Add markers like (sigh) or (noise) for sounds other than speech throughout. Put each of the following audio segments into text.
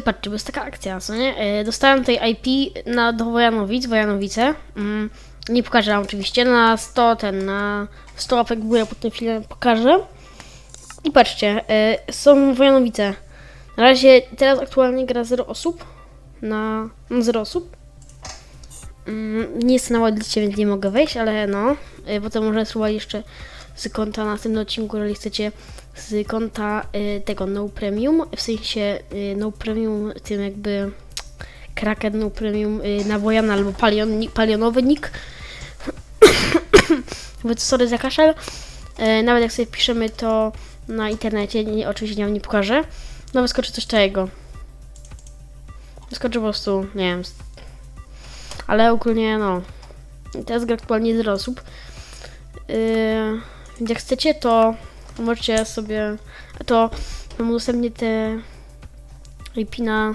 Patrzcie, bo jest taka akcja, co nie? E, Dostałem tej IP na, do Wojanowic, Wojanowice. Mm, nie pokażę wam oczywiście, na 100 ten, na 100 łapek w górę po tym filmie pokażę. I patrzcie, e, są Wojanowice. Na razie teraz aktualnie gra 0 osób. Na, na 0 osób. Mm, nie jest na ładlicie, więc nie mogę wejść, ale no. E, Potem można spróbować jeszcze z konta na następnym odcinku, jeżeli chcecie, z konta e, tego No Premium, w sensie e, No Premium, tym jakby Kraken No Premium Wojana albo Palion, Palionowy nick. (coughs) Sorry za kaszel. E, Nawet jak sobie piszemy to na internecie, nie, oczywiście nie, nie pokażę, no wyskoczy coś takiego. Wyskoczy po prostu, nie wiem, ale ogólnie no, teraz gra aktualnie 0 osób. Yy, jak chcecie, to możecie sobie, to wam udostępnię te IP na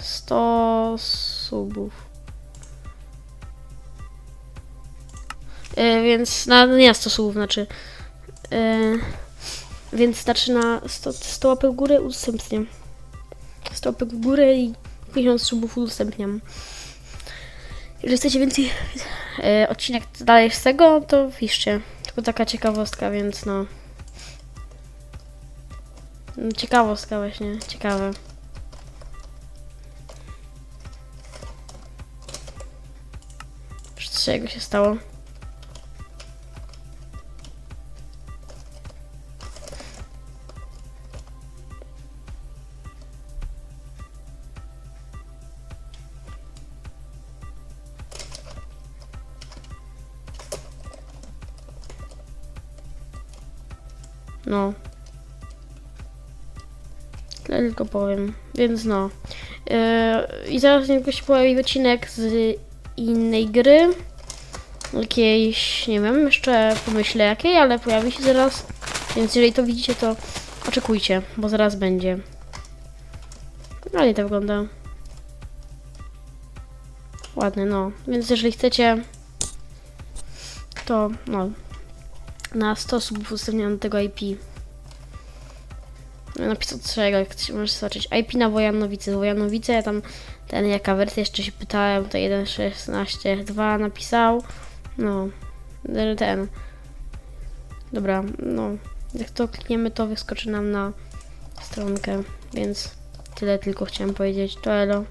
100 subów. Yy, więc na, na 100 subów, znaczy. Yy, więc znaczy na 100, 100 łapek w górę udostępniam. 100 łapek w górę i 50 subów udostępniam. Jeżeli chcecie więcej e, odcinek dalej z tego, to piszcie. Tylko taka ciekawostka, więc no. Ciekawostka właśnie, ciekawe. Co czego się stało? No. Tyle tylko powiem. Więc no. Yy, I zaraz niedługo się pojawi odcinek z innej gry. Jakiejś, nie wiem, jeszcze pomyślę jakiej, ale pojawi się zaraz. Więc jeżeli to widzicie, to oczekujcie, bo zaraz będzie. No nie to wygląda. Ładny, no. Więc jeżeli chcecie, to no, na 100 subów ustawiam do tego IP. Napisał czego, jak możesz zobaczyć. IP na Wojanowice. Wojanowice, ja tam ten jaka wersja jeszcze się pytałem, to 1.16.2 napisał. No, ten. Dobra, no. Jak to klikniemy, to wyskoczy nam na stronkę, więc tyle tylko chciałem powiedzieć. To elo.